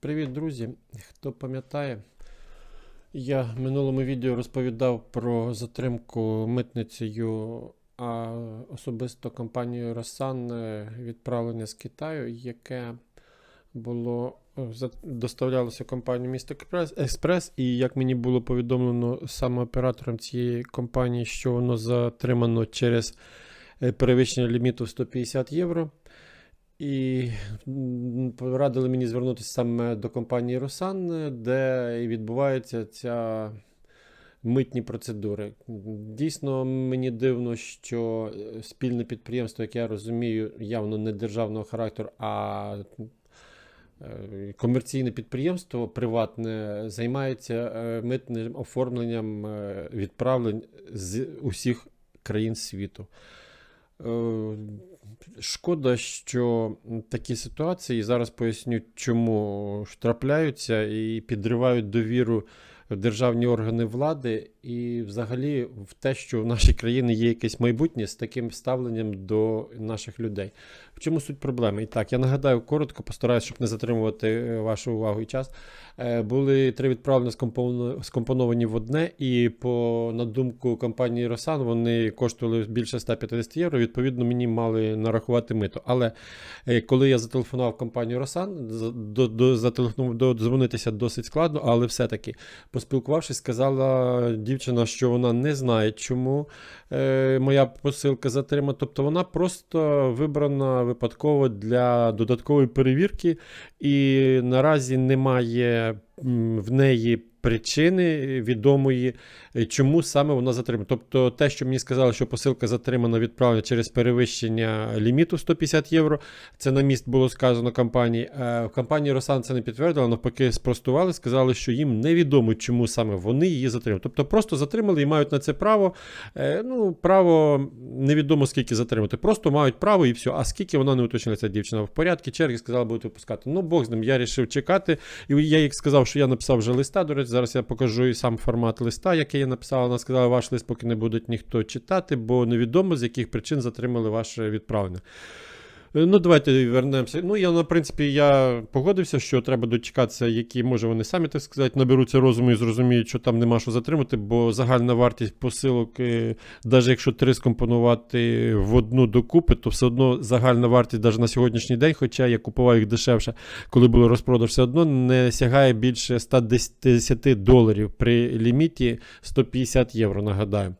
Привіт, друзі! Хто пам'ятає, я в минулому відео розповідав про затримку митницею, а особисто компанією Росан е, відправлення з Китаю, яке було е, доставлялося компанією Місто Експрес, і як мені було повідомлено саме оператором цієї компанії, що воно затримано через е, перевищення ліміту в 150 євро. І порадили мені звернутися саме до компанії Росан, де і відбувається ця митні процедури. Дійсно, мені дивно, що е, спільне підприємство, яке я розумію, явно не державного характеру, а е, комерційне підприємство приватне займається е, митним оформленням відправлень з усіх країн світу. Е, Шкода, що такі ситуації зараз поясню, чому трапляються і підривають довіру державні органи влади, і взагалі в те, що в нашій країні є якесь майбутнє з таким ставленням до наших людей. В чому суть проблеми? І так, я нагадаю коротко, постараюся, щоб не затримувати е, вашу увагу і час. Е, Були три відправлення скомпоновані в одне, і по на думку компанії Росан вони коштували більше 150 євро. Відповідно, мені мали нарахувати мито. Але е, коли я зателефонував компанію Росан, до, до, зателефонував, додзвонитися досить складно, але все-таки поспілкувавшись, сказала дівчина, що вона не знає, чому е, моя посилка затримана. Тобто вона просто вибрана випадково для додаткової перевірки, і наразі немає в неї причини відомої, е, чому саме вона затримана. Тобто те, що мені сказали, що посилка затримана відправлена через перевищення ліміту 150 євро, це на міст було сказано компанії. Е, В компанії Росан це не підтвердила, навпаки, спростували, сказали, що їм невідомо, чому саме вони її затримали. Тобто просто затримали і мають на це право. Е, Ну, право невідомо скільки затримати. Просто мають право і все. А скільки вона не уточнила ця дівчина в порядку, черги сказала, будуть випускати. Ну, Бог з ним, я вирішив чекати. І я їй сказав, що я написав вже листа. До речі, зараз я покажу і сам формат листа, який я написав. Вона сказала, ваш лист поки не буде ніхто читати, бо невідомо з яких причин затримали ваше відправлення. Е, Ну, давайте вернемося. Ну, я, на принципі, я погодився, що треба дочекатися, які, може, вони самі, так сказати, наберуться розуму і зрозуміють, що там нема що затримати, бо загальна вартість посилок, навіть якщо три скомпонувати в одну докупи, то все одно загальна вартість навіть на сьогоднішній день, хоча я купував їх дешевше, коли було розпродаж, все одно не сягає більше 110 доларів при ліміті 150 євро, нагадаю.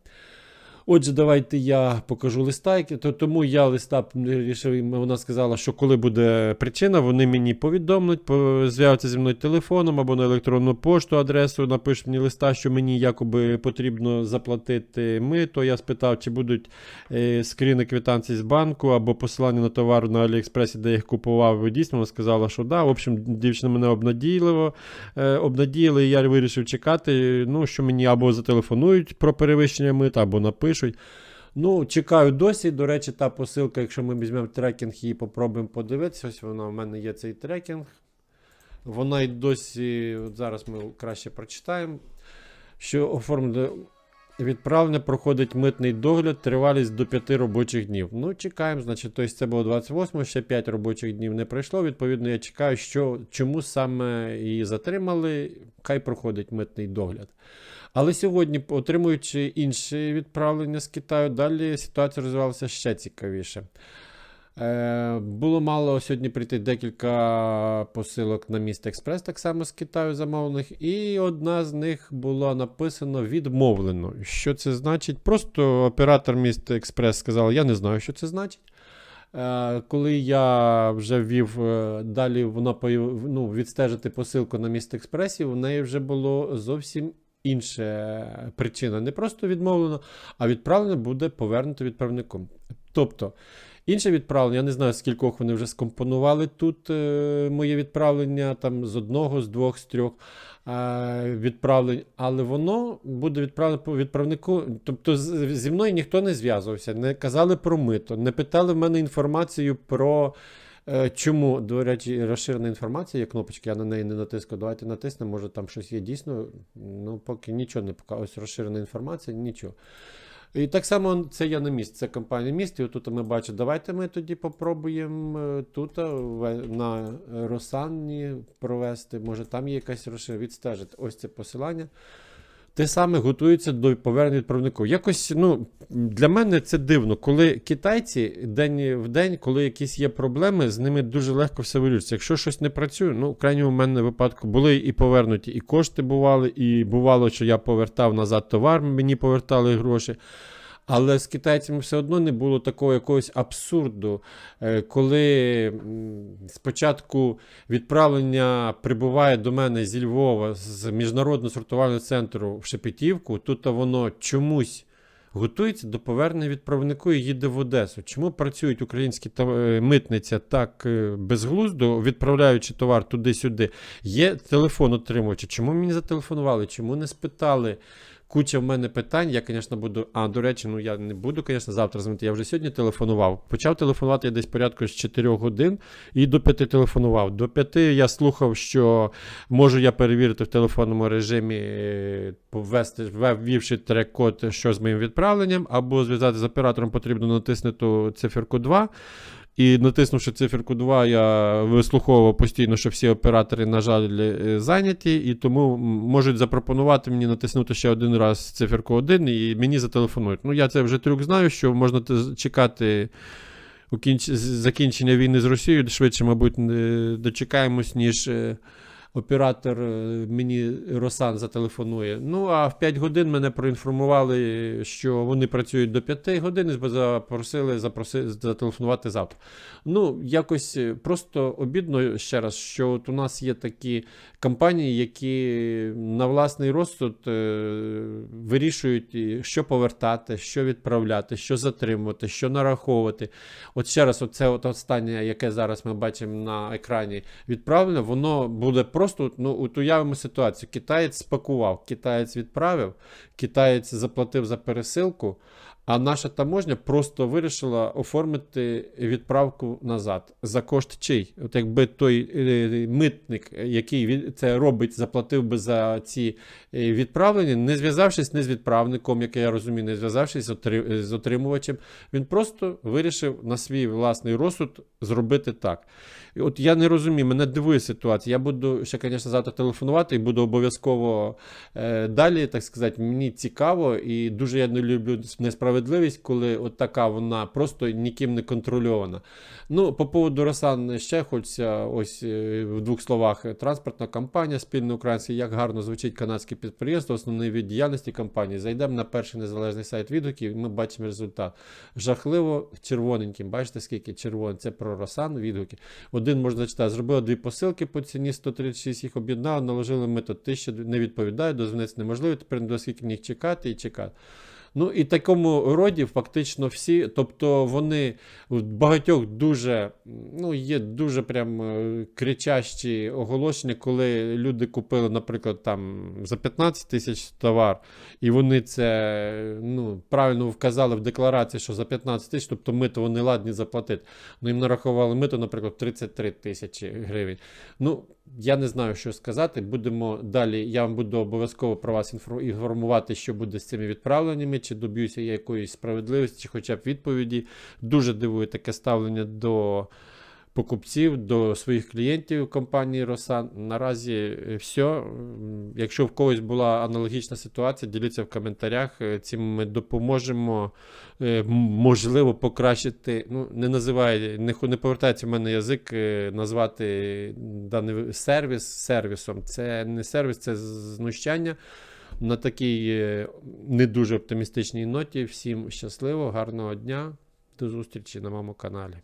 Отже, давайте я покажу листа, то тому я листа вирішив, вона сказала, що коли буде причина, вони мені повідомлять, по- зв'яжуться зі мною телефоном або на електронну пошту адресу, напишуть мені листа, що мені якоби потрібно заплатити мито. Я спитав, чи будуть е, скріни квитанції з банку або посилання на товар на Аліекспресі, де я їх купував. Дійсно, вона сказала, що да. В общем, дівчина мене обнадійливо е, обнадіяли, і я вирішив чекати. Ну, що мені або зателефонують про перевищення мита, або напишуть. Ну, чекаю досі. До речі, та посилка, якщо ми візьмемо трекінг і попробуємо подивитися, ось вона в мене є цей трекінг. Вона й досі, от зараз ми краще прочитаємо, що оформлено відправлення проходить митний догляд, тривалість до 5 робочих днів. Ну, чекаємо, значить, тобто це було 28, ще 5 робочих днів не пройшло. Відповідно, я чекаю, що, чому саме її затримали, хай проходить митний догляд. Але сьогодні, отримуючи інші відправлення з Китаю, далі ситуація розвивалася ще цікавіше. Е, було мало сьогодні прийти декілька посилок на міст Експрес, так само з Китаю замовлених, і одна з них була написано відмовлено. Що це значить? Просто оператор міст Експрес сказав, я не знаю, що це значить. Е, Коли я вже ввів е, далі, вона ну, відстежити посилку на міст Експресі, в неї вже було зовсім інша причина. Не просто відмовлено, а відправлено буде повернуто відправником. Тобто, інше відправлення, я не знаю, скількох вони вже скомпонували тут е, моє відправлення, там з одного, з двох, з трьох е, відправлень, але воно буде відправлено по відправнику. Тобто зі мною ніхто не зв'язувався, не казали про мито, не питали в мене інформацію про. Е, Чому, до речі, розширена інформація, є кнопочка, я на неї не натискав. Давайте натиснемо, може там щось є дійсно. Ну, поки нічого не показує. Ось розширена інформація, нічого. І так само це я на місці, це компанія міст. І отут ми бачимо, давайте ми тоді попробуємо е, тут е, на Росанні провести. Може там є якась розширення, відстежити. Ось це посилання. Те саме готується до повернення відправнику. Якось ну, для мене це дивно, коли китайці день в день, коли якісь є проблеми, з ними дуже легко все вирішується. Якщо щось не працює, ну в крайньому мене випадку були і повернуті, і кошти бували, і бувало, що я повертав назад товар, мені повертали гроші. Але з китайцями все одно не було такого якогось абсурду, е, коли спочатку відправлення прибуває до мене зі Львова з міжнародного сортувального центру в Шепетівку, тут воно чомусь готується до повернення відправнику і їде в Одесу. Чому працюють українські е, митниця так е, безглуздо, відправляючи товар туди-сюди? Є телефон отримувача. Чому мені зателефонували? Чому не спитали? Куча в мене питань. Я, звісно, буду. А, до речі, ну я не буду, звісно, завтра дзвонити. Я вже сьогодні телефонував. Почав телефонувати я десь порядку з 4 годин і до 5 телефонував. До 5 я слухав, що можу я перевірити в телефонному режимі, е, поввести, ввівши трек-код, що з моїм відправленням, або зв'язати з оператором потрібно натиснути циферку 2. І натиснувши циферку 2, я вислуховував постійно, що всі оператори, на жаль, е, зайняті, і тому можуть запропонувати мені натиснути ще один раз циферку 1 і мені зателефонують. Ну, я це вже трюк знаю, що можна чекати закінчення війни з Росією. Швидше, мабуть, не дочекаємось, ніж. Оператор е, мені Росан зателефонує. Ну, а в 5 годин мене проінформували, що вони працюють до 5 годин і запросили запроси, зателефонувати завтра. Ну, якось е, просто обідно ще раз, що от у нас є такі компанії, які на власний розсуд е, вирішують, що повертати, що відправляти, що затримувати, що нараховувати. От ще раз, оце от останнє, яке зараз ми бачимо на екрані, відправлено, воно буде просто, ну, от уявимо ситуацію. Китаєць спакував, китаєць відправив, китаєць заплатив за пересилку, а наша таможня просто вирішила оформити відправку назад. За кошт чий? От якби той е, митник, який це робить, заплатив би за ці е, відправлення, не зв'язавшись не з відправником, який я розумію, не зв'язавшись з отримувачем, він просто вирішив на свій власний розсуд зробити так. От я не розумію, мене дивує ситуація. Я буду ще, звісно, завтра телефонувати і буду обов'язково е, далі, так сказати, мені цікаво і дуже я не люблю несправедливість, коли от така вона просто ніким не контрольована. Ну, по поводу Росан ще хочеться ось е, в двох словах. Транспортна компанія спільно українська, як гарно звучить канадське підприємство, основний від діяльності компанії. Зайдемо на перший незалежний сайт відгуків, і ми бачимо результат. Жахливо червоненьким. Бачите, скільки червоний? Це про Росан відгуки. Один можна зачитати. Зробили дві посилки по ціні 136, їх об'єднали, наложили метод 1000, не відповідає, дозвонитися неможливо, тепер не до скільки міг чекати і чекати. Ну і такому роді фактично всі, тобто вони в багатьох дуже, ну, є дуже прям е, кричащі оголошення, коли люди купили, наприклад, там за 15 тисяч товар, і вони це ну, правильно вказали в декларації, що за 15 тисяч, тобто мито вони ладні заплатити. Ну їм нарахували мито, наприклад, 33 тисячі гривень. Ну, я не знаю, що сказати. Будемо далі. Я вам буду обов'язково про вас інфор- інформувати, що буде з цими відправленнями, чи доб'юся я якоїсь справедливості, чи хоча б відповіді. Дуже дивує таке ставлення до покупців, до своїх клієнтів компанії Росан. Наразі е, все. Якщо в когось була аналогічна ситуація, діліться в коментарях. Е, Цим ми допоможемо. е, Можливо, покращити. Ну, не називає, не, не повертається в мене язик назвати даний сервіс сервісом. Це не сервіс, це знущання. На такій не дуже оптимістичній ноті. Всім щасливо, гарного дня. До зустрічі на моєму каналі.